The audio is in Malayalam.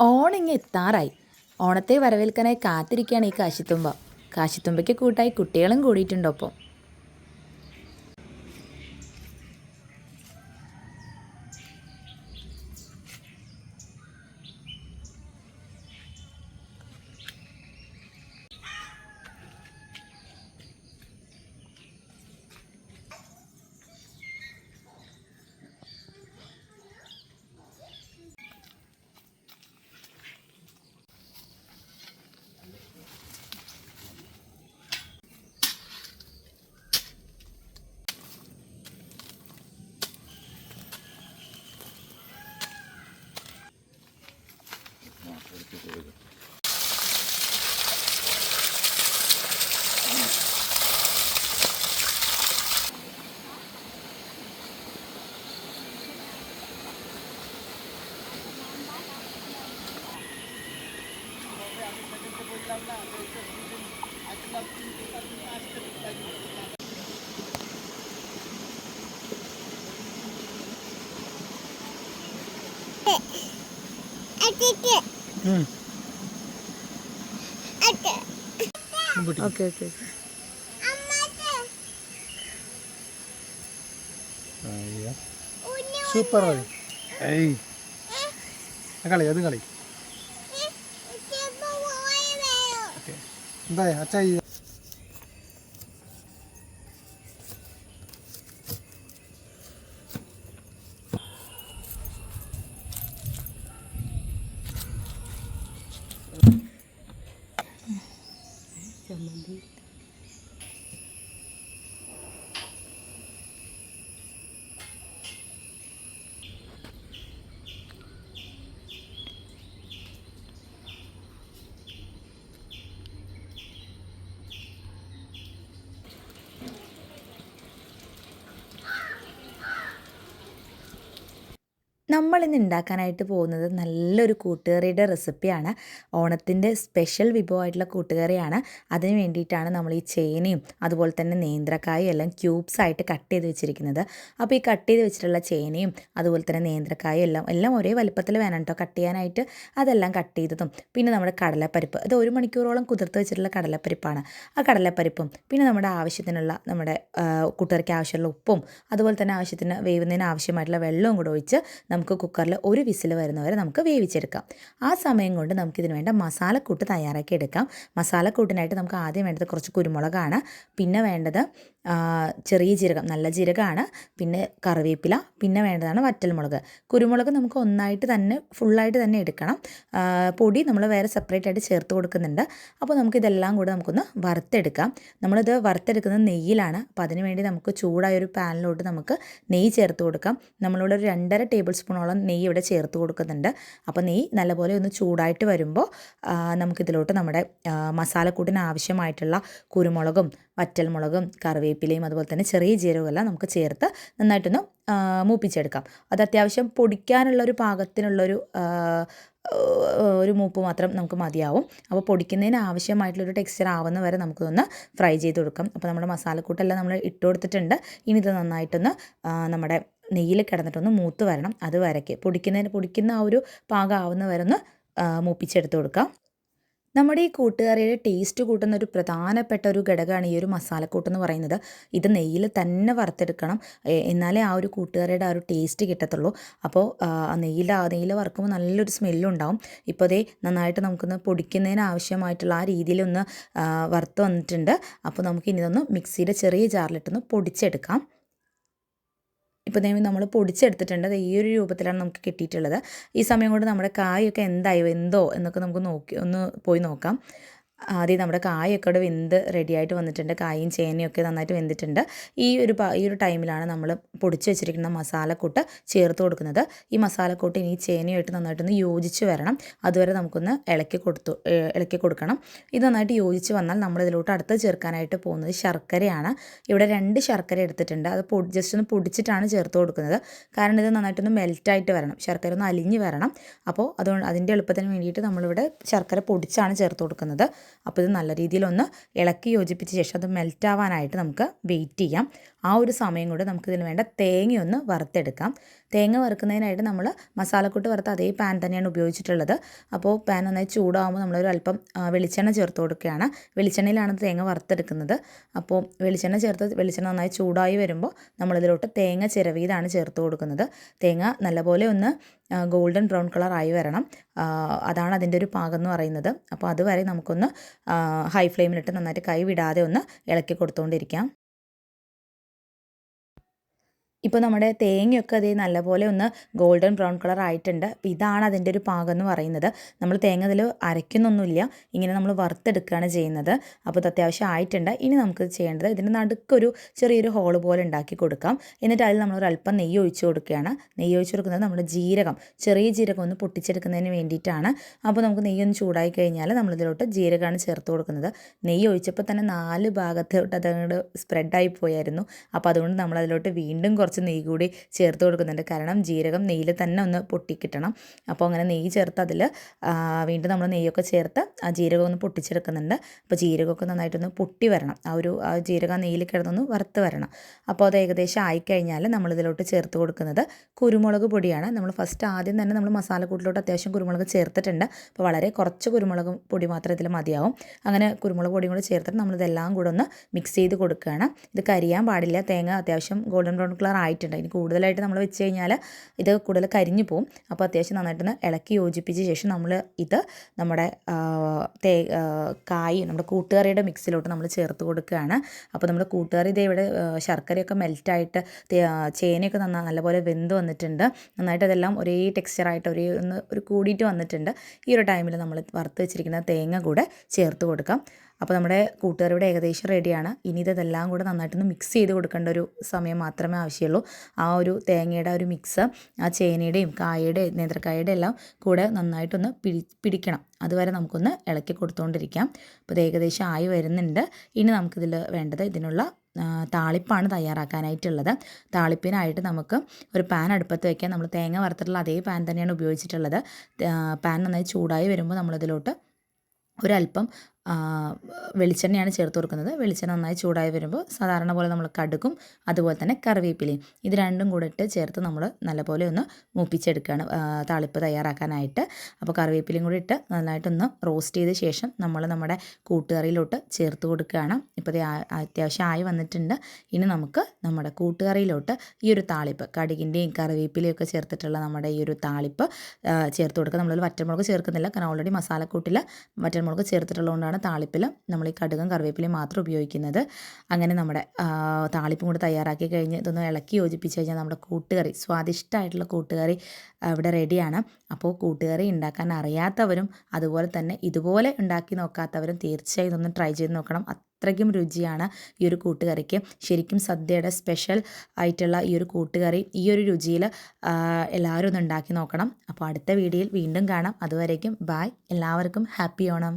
ഓണിങ്ങ് എത്താറായി. ഓണത്തെ വരവേൽക്കാനായി കാത്തിരിക്കുകയാണ് ഈ കാശിത്തുമ്പ. കാശിത്തുമ്പയ്ക്ക് കൂട്ടായി കുട്ടികളും കൂടിയിട്ടുണ്ട് ഓക്കെ ഓക്കെ സൂപ്പർ കളി അത് കളി എന്താ അച്ഛാ ഈ നമ്മൾ ഇന്ന് ഉണ്ടാക്കാനായിട്ട് പോകുന്നത് നല്ലൊരു കൂട്ടുകറിയുടെ റെസിപ്പിയാണ്. ഓണത്തിന്റെ സ്പെഷ്യൽ വിഭവമായിട്ടുള്ള കൂട്ടുകറിയാണ്. അതിന് വേണ്ടിയിട്ടാണ് നമ്മൾ ഈ ചേനയും അതുപോലെ തന്നെ നേന്ത്രക്കായും എല്ലാം ക്യൂബ്സ് ആയിട്ട് കട്ട് ചെയ്ത് വെച്ചിരിക്കുന്നത്. അപ്പോൾ ഈ കട്ട് ചെയ്ത് വെച്ചിട്ടുള്ള ചേനയും അതുപോലെ തന്നെ നേന്ത്രക്കായും എല്ലാം എല്ലാം ഒരേ വലുപ്പത്തിൽ വേണം കേട്ടോ കട്ട് ചെയ്യാനായിട്ട്. അതെല്ലാം കട്ട് ചെയ്തതും പിന്നെ നമ്മുടെ കടലപ്പരിപ്പ്. ഇത് ഒരു മണിക്കൂറോളം കുതിർത്ത് വെച്ചിട്ടുള്ള കടലപ്പരിപ്പാണ്. ആ കടലപ്പരിപ്പും പിന്നെ നമ്മുടെ ആവശ്യത്തിനുള്ള നമ്മുടെ കൂട്ടുകറിക്ക് ആവശ്യമുള്ള ഉപ്പും അതുപോലെ തന്നെ ആവശ്യത്തിന് വേവുന്നതിന് ആവശ്യമായിട്ടുള്ള വെള്ളവും കൂടെ ഒഴിച്ച് നമുക്ക് കുക്കറിൽ ഒരു വിസിൽ വരുന്നവരെ നമുക്ക് വേവിച്ചെടുക്കാം. ആ സമയം കൊണ്ട് നമുക്കിതിന് വേണ്ട മസാലക്കൂട്ട് തയ്യാറാക്കി എടുക്കാം. മസാലക്കൂട്ടിനായിട്ട് നമുക്ക് ആദ്യം വേണ്ടത് കുറച്ച് കുരുമുളകാണ്. പിന്നെ വേണ്ടത് ചെറിയ ജീരകം നല്ല ജീരകമാണ്. പിന്നെ കറിവേപ്പില പിന്നെ വേണ്ടതാണ് വറ്റൽമുളക്. കുരുമുളക് നമുക്ക് ഒന്നായിട്ട് തന്നെ ഫുള്ളായിട്ട് തന്നെ എടുക്കണം. പൊടി നമ്മൾ വേറെ സെപ്പറേറ്റ് ആയിട്ട് ചേർത്ത് കൊടുക്കുന്നുണ്ട്. അപ്പോൾ നമുക്കിതെല്ലാം കൂടെ നമുക്കൊന്ന് വറുത്തെടുക്കാം. നമ്മളിത് വറുത്തെടുക്കുന്നത് നെയ്യിലാണ്. അപ്പോൾ അതിന് വേണ്ടി നമുക്ക് ചൂടായ ഒരു പാനിലോട്ട് നമുക്ക് നെയ്യ് ചേർത്ത് കൊടുക്കാം. നമ്മളിവിടെ ഒരു രണ്ടര ടേബിൾ സ്പൂണോളം നെയ്യ് ഇവിടെ ചേർത്ത് കൊടുക്കുന്നുണ്ട്. അപ്പോൾ നെയ്യ് നല്ലപോലെ ഒന്ന് ചൂടായിട്ട് വരുമ്പോൾ നമുക്കിതിലോട്ട് നമ്മുടെ മസാലക്കൂട്ടിന് ആവശ്യമായിട്ടുള്ള കുരുമുളകും വറ്റൽമുളകും കറിവേപ്പിലയും അതുപോലെ തന്നെ ചെറിയ ജീരകമെല്ലാം നമുക്ക് ചേർത്ത് നന്നായിട്ടൊന്ന് മൂപ്പിച്ചെടുക്കാം. അത് അത്യാവശ്യം പൊടിക്കാനുള്ള ഒരു പാകത്തിനുള്ളൊരു ഒരു മൂപ്പ് മാത്രം നമുക്ക് മതിയാവും. അപ്പോൾ പൊടിക്കുന്നതിന് ആവശ്യമായിട്ടുള്ളൊരു ടെക്സ്ചർ ആവുന്ന വരെ നമുക്കൊന്ന് ഫ്രൈ ചെയ്ത് കൊടുക്കാം. അപ്പോൾ നമ്മുടെ മസാലക്കൂട്ടെല്ലാം നമ്മൾ ഇട്ട് കൊടുത്തിട്ടുണ്ട്. ഇനി ഇത് നന്നായിട്ടൊന്ന് നമ്മുടെ നെയ്യിൽ കിടന്നിട്ടൊന്ന് മൂത്ത് വരണം. അത് വരയ്ക്ക്. പൊടിക്കുന്നതിന് പൊടിക്കുന്ന ആ ഒരു പാകം ആവുന്ന വരെ ഒന്ന് മൂപ്പിച്ചെടുത്ത് കൊടുക്കാം. നമ്മുടെ ഈ കൂട്ടുകറിയുടെ ടേസ്റ്റ് കൂട്ടുന്ന ഒരു പ്രധാനപ്പെട്ട ഒരു ഘടകമാണ് ഈ ഒരു മസാലക്കൂട്ട് എന്ന് പറയുന്നത്. ഇത് നെയ്യിൽ തന്നെ വറുത്തെടുക്കണം. എന്നാലേ ആ ഒരു കൂട്ടുകറിയുടെ ആ ഒരു ടേസ്റ്റ് കിട്ടത്തുള്ളൂ. അപ്പോൾ നെയ്യിൽ നെയ്യിൽ വറുക്കുമ്പോൾ നല്ലൊരു സ്മെല്ലുണ്ടാവും ഇപ്പോൾ അതേ നന്നായിട്ട് നമുക്കൊന്ന് പൊടിക്കുന്നതിന് ആവശ്യമായിട്ടുള്ള ആ രീതിയിലൊന്ന് വറുത്ത് വന്നിട്ടുണ്ട്. അപ്പോൾ നമുക്ക് ഇനി ഇതൊന്ന് മിക്സിയുടെ ചെറിയ ജാറിലിട്ടൊന്ന് പൊടിച്ചെടുക്കാം. ഇപ്പോൾ നമ്മൾ പൊടിച്ചെടുത്തിട്ടുണ്ട്. ഈ ഒരു രൂപത്തിലാണ് നമുക്ക് കിട്ടിയിട്ടുള്ളത്. ഈ സമയം കൊണ്ട് നമ്മുടെ കായൊക്കെ എന്തായോ? എന്തോ? എന്നൊക്കെ നമുക്ക് നോക്കി ഒന്ന് പോയി നോക്കാം. ആദ്യം നമ്മുടെ കായൊക്കെ ഇവിടെ വെന്ത് റെഡിയായിട്ട് വന്നിട്ടുണ്ട്. കായും ചേനയും ഒക്കെ നന്നായിട്ട് വെന്തിട്ടുണ്ട്. ഈ ഒരു ഈ ഒരു ടൈമിലാണ് നമ്മൾ പൊടിച്ച് വെച്ചിരിക്കുന്ന മസാലക്കൂട്ട് ചേർത്ത് കൊടുക്കുന്നത്. ഈ മസാലക്കൂട്ട് ഇനി ചേനയുമായിട്ട് നന്നായിട്ടൊന്ന് യോജിച്ച് വരണം. അതുവരെ നമുക്കൊന്ന് ഇളക്കി കൊടുത്തു ഇളക്കി കൊടുക്കണം. ഇത് നന്നായിട്ട് യോജിച്ച് വന്നാൽ നമ്മൾ ഇതിലോട്ട് അടുത്ത് ചേർക്കാനായിട്ട് പോകുന്നത് ശർക്കരയാണ്. ഇവിടെ രണ്ട് ശർക്കര എടുത്തിട്ടുണ്ട്. അത് പൊടി ജസ്റ്റ് ഒന്ന് പൊടിച്ചിട്ടാണ് ചേർത്ത് കൊടുക്കുന്നത്. കാരണം ഇത് നന്നായിട്ടൊന്ന് മെൽറ്റായിട്ട് വരണം. ശർക്കര ഒന്ന് അലിഞ്ഞ് വരണം. അപ്പോൾ അതുകൊണ്ട് അതിന്റെ എളുപ്പത്തിന് വേണ്ടിയിട്ട് നമ്മളിവിടെ ശർക്കര പൊടിച്ചാണ് ചേർത്ത് കൊടുക്കുന്നത്. അപ്പോൾ ഇത് നല്ല രീതിയിലൊന്ന് ഇളക്കി യോജിപ്പിച്ച ശേഷം അത് മെൽറ്റ് ആവാനായിട്ട് നമുക്ക് വെയിറ്റ് ചെയ്യാം. ആ ഒരു സമയം കൊണ്ട് നമുക്കിതിന് വേണ്ട തേങ്ങയൊന്ന് വറുത്തെടുക്കാം. തേങ്ങ വറുക്കുന്നതിനായിട്ട് നമ്മൾ മസാലക്കൂട്ട് വറുത്ത അതേ പാൻ തന്നെയാണ് ഉപയോഗിച്ചിട്ടുള്ളത്. അപ്പോൾ പാൻ നന്നായി ചൂടാകുമ്പോൾ നമ്മളൊരു അല്പം വെളിച്ചെണ്ണ ചേർത്ത് കൊടുക്കുകയാണ്. വെളിച്ചെണ്ണയിലാണ് തേങ്ങ വറുത്തെടുക്കുന്നത്. അപ്പോൾ വെളിച്ചെണ്ണ ചേർത്ത് വെളിച്ചെണ്ണ നന്നായി ചൂടായി വരുമ്പോൾ നമ്മളിതിലോട്ട് തേങ്ങ ചിരവിയതാണ് ചേർത്ത് കൊടുക്കുന്നത്. തേങ്ങ നല്ലപോലെ ഒന്ന് ഗോൾഡൻ ബ്രൗൺ കളർ ആയി വരണം. അതാണ് അതിന്റെ ഒരു പാകം എന്ന് പറയുന്നത്. അപ്പോൾ അതുവരെ നമുക്കൊന്ന് ഹൈ ഫ്ലെയിമിലിട്ട് നന്നായിട്ട് കൈ വിടാതെ ഒന്ന് ഇളക്കി കൊടുത്തുകൊണ്ടിരിക്കാം ഇപ്പോൾ നമ്മുടെ തേങ്ങയൊക്കെ അതേ നല്ലപോലെ ഒന്ന് ഗോൾഡൻ ബ്രൗൺ കളർ ആയിട്ടുണ്ട്. അപ്പോൾ ഇതാണ് അതിന്റെ ഒരു പാകം എന്ന് പറയുന്നത്. നമ്മൾ തേങ്ങ ഇതിൽ അരയ്ക്കുന്നൊന്നുമില്ല. ഇങ്ങനെ നമ്മൾ വറുത്തെടുക്കുകയാണ് ചെയ്യുന്നത്. അപ്പോൾ ഇത് അത്യാവശ്യം ആയിട്ടുണ്ട്. ഇനി നമുക്ക് ചെയ്യേണ്ടത് ഇതിന്റെ നടുക്കൊരു ചെറിയൊരു ഹോൾ പോലെ ഉണ്ടാക്കി കൊടുക്കാം. എന്നിട്ട് അതിൽ നമ്മൾ അല്പം നെയ്യ് ഒഴിച്ചു കൊടുക്കുകയാണ്. നെയ്യ് ഒഴിച്ചു കൊടുക്കുന്നത് നമ്മുടെ ജീരകം. ചെറിയ ജീരകം ഒന്ന് പൊട്ടിച്ചെടുക്കുന്നതിന് വേണ്ടിയിട്ടാണ്. അപ്പോൾ നമുക്ക് നെയ്യ് ഒന്ന് ചൂടായി കഴിഞ്ഞാൽ നമ്മളിതിലോട്ട് ജീരകമാണ് ചേർത്ത് കൊടുക്കുന്നത്. നെയ്യ് ഒഴിച്ചപ്പോൾ തന്നെ നാല് ഭാഗത്തോട്ട് അതങ്ങോട്ട് സ്പ്രെഡായി പോയായിരുന്നു. അപ്പോൾ അതുകൊണ്ട് നമ്മളതിലോട്ട് വീണ്ടും കുറച്ച് നെയ്യ് കൂടി ചേർത്ത് കൊടുക്കുന്നുണ്ട്. കാരണം ജീരകം നെയ്യിൽ തന്നെ ഒന്ന് പൊട്ടിക്കിട്ടണം. അപ്പോൾ അങ്ങനെ നെയ്യ് ചേർത്ത് അതിൽ വീണ്ടും നമ്മൾ നെയ്യൊക്കെ ചേർത്ത് ആ ജീരകം ഒന്ന് പൊട്ടിച്ചെടുക്കുന്നുണ്ട്. അപ്പോൾ ജീരകമൊക്കെ നന്നായിട്ടൊന്ന് പൊട്ടി വരണം. ആ ഒരു ആ ജീരകം നെയ്യിൽ കിടന്നൊന്ന് വറുത്ത് വരണം. അപ്പോൾ അത് ഏകദേശം ആയിക്കഴിഞ്ഞാൽ നമ്മളിതിലോട്ട് ചേർത്ത് കൊടുക്കുന്നത് കുരുമുളക് പൊടിയാണ്. നമ്മൾ ഫസ്റ്റ് ആദ്യം തന്നെ നമ്മൾ മസാലക്കൂട്ടിലോട്ട് അത്യാവശ്യം കുരുമുളക് ചേർത്തിട്ടുണ്ട്. അപ്പോൾ വളരെ കുറച്ച് കുരുമുളക് പൊടി മാത്രം ഇതിൽ മതിയാവും. അങ്ങനെ കുരുമുളക് പൊടിയും കൂടെ ചേർത്തിട്ട് നമ്മളിതെല്ലാം കൂടെ ഒന്ന് മിക്സ് ചെയ്ത് കൊടുക്കുകയാണ്. ഇത് കരിയാൻ പാടില്ല. തേങ്ങ അത്യാവശ്യം ഗോൾഡൻ ബ്രൗൺ കളർ ആയിട്ടുണ്ട്. ഇനി കൂടുതലായിട്ട് നമ്മൾ വെച്ച് കഴിഞ്ഞാൽ ഇത് കൂടുതൽ കരിഞ്ഞു പോകും അപ്പോൾ അത്യാവശ്യം നന്നായിട്ടൊന്ന് ഇളക്കി യോജിപ്പിച്ച ശേഷം നമ്മൾ ഇത് നമ്മുടെ തേ കായ് നമ്മുടെ കൂട്ടുകറിയുടെ മിക്സിലോട്ട് നമ്മൾ ചേർത്ത് കൊടുക്കുകയാണ്. അപ്പോൾ നമ്മുടെ കൂട്ടുകറി ഇതേ ഇവിടെ ശർക്കരയൊക്കെ മെൽറ്റായിട്ട് ചേനയൊക്കെ നന്നാ നല്ലപോലെ വെന്ത് വന്നിട്ടുണ്ട്. നന്നായിട്ട് അതെല്ലാം ഒരേ ടെക്സ്ചറായിട്ട് ഒരേ ഒന്ന് ഒരു കൂടിയിട്ട് വന്നിട്ടുണ്ട്. ഈ ഒരു ടൈമിൽ നമ്മൾ വറുത്ത് വെച്ചിരിക്കുന്ന തേങ്ങ കൂടെ ചേർത്ത് കൊടുക്കാം. അപ്പോൾ നമ്മുടെ കൂട്ടുകാരിവിടെ ഏകദേശം റെഡിയാണ് ഇനി ഇതെല്ലാം കൂടെ നന്നായിട്ടൊന്ന് മിക്സ് ചെയ്ത് കൊടുക്കേണ്ട ഒരു സമയം മാത്രമേ ആവശ്യമുള്ളൂ. ആ ഒരു തേങ്ങയുടെ ഒരു മിക്സ് ആ ചേനയുടെയും കായയുടെയും നേന്ത്രക്കായയുടെ എല്ലാം കൂടെ നന്നായിട്ടൊന്ന് പിടി പിടിക്കണം. അതുവരെ നമുക്കൊന്ന് ഇളക്കി കൊടുത്തുകൊണ്ടിരിക്കാം അപ്പോൾ ഇത് ഏകദേശം ആയി വരുന്നുണ്ട്. ഇനി നമുക്കിതിൽ വേണ്ടത് ഇതിനുള്ള താളിപ്പാണ് തയ്യാറാക്കാനായിട്ടുള്ളത്. താളിപ്പിനായിട്ട് നമുക്ക് ഒരു പാൻ അടുപ്പത്ത് വയ്ക്കാം നമ്മൾ തേങ്ങ വറുത്തിട്ടുള്ള അതേ പാൻ തന്നെയാണ് ഉപയോഗിച്ചിട്ടുള്ളത്. പാൻ നന്നായി ചൂടായി വരുമ്പോൾ നമ്മളിതിലോട്ട് ഒരല്പം വെളിച്ചെണ്ണയാണ് ചേർത്ത് കൊടുക്കുന്നത്. വെളിച്ചെണ്ണ നന്നായി ചൂടായി വരുമ്പോൾ സാധാരണ പോലെ നമ്മൾ കടുക്കും അതുപോലെ തന്നെ കറിവേപ്പിലയും ഇത് രണ്ടും കൂടെ ഇട്ട് ചേർത്ത് നമ്മൾ നല്ലപോലെ ഒന്ന് മൂപ്പിച്ചെടുക്കുകയാണ്. താളിപ്പ് തയ്യാറാക്കാനായിട്ട്. അപ്പോൾ കറിവേപ്പിലയും കൂടി ഇട്ട് നന്നായിട്ടൊന്ന് റോസ്റ്റ് ചെയ്ത ശേഷം നമ്മൾ നമ്മുടെ കൂട്ടുകറിയിലോട്ട് ചേർത്ത് കൊടുക്കുകയാണ്. ഇപ്പോൾ അത്യാവശ്യം ആയി വന്നിട്ടുണ്ട്. ഇനി നമുക്ക് നമ്മുടെ കൂട്ടുകറിയിലോട്ട് ഈ ഒരു താളിപ്പ് കടുകിന്റെയും കറിവേപ്പിലയും ഒക്കെ ചേർത്തിട്ടുള്ള നമ്മുടെ ഈ ഒരു താളിപ്പ് ചേർത്ത് കൊടുക്കുക. നമ്മളൊരു വറ്റമുളക് ചേർക്കുന്നില്ല. കാരണം ഓൾറെഡി മസാലക്കൂട്ടിൽ വറ്റമുളക് ചേർത്തിട്ടുള്ളതുകൊണ്ടാണ് താളിപ്പിൽ നമ്മൾ ഈ കടുകും കറിവേപ്പിലയും മാത്രം ഉപയോഗിക്കുന്നത്. അങ്ങനെ നമ്മുടെ താളിപ്പും കൂടെ തയ്യാറാക്കി കഴിഞ്ഞ് ഇതൊന്ന് ഇളക്കി യോജിപ്പിച്ച് കഴിഞ്ഞാൽ നമ്മുടെ കൂട്ടുകറി സ്വാദിഷ്ടമായിട്ടുള്ള കൂട്ടുകറി ഇവിടെ റെഡിയാണ്. അപ്പോൾ കൂട്ടുകറി ഉണ്ടാക്കാൻ അറിയാത്തവരും അതുപോലെ തന്നെ ഇതുപോലെ ഉണ്ടാക്കി നോക്കാത്തവരും തീർച്ചയായും ഇതൊന്ന് ട്രൈ ചെയ്ത് നോക്കണം. അത്രയ്ക്കും രുചിയാണ് ഈ ഒരു കൂട്ടുകറിക്ക്. ശരിക്കും സദ്യയുടെ സ്പെഷ്യൽ ആയിട്ടുള്ള ഈ ഒരു കൂട്ടുകറി ഈ ഒരു രുചിയിൽ എല്ലാവരും ഒന്ന് ഉണ്ടാക്കി നോക്കണം. അപ്പോൾ അടുത്ത വീഡിയോയിൽ വീണ്ടും കാണാം. അതുവരേക്കും ബായ്. എല്ലാവർക്കും ഹാപ്പി ഓണം.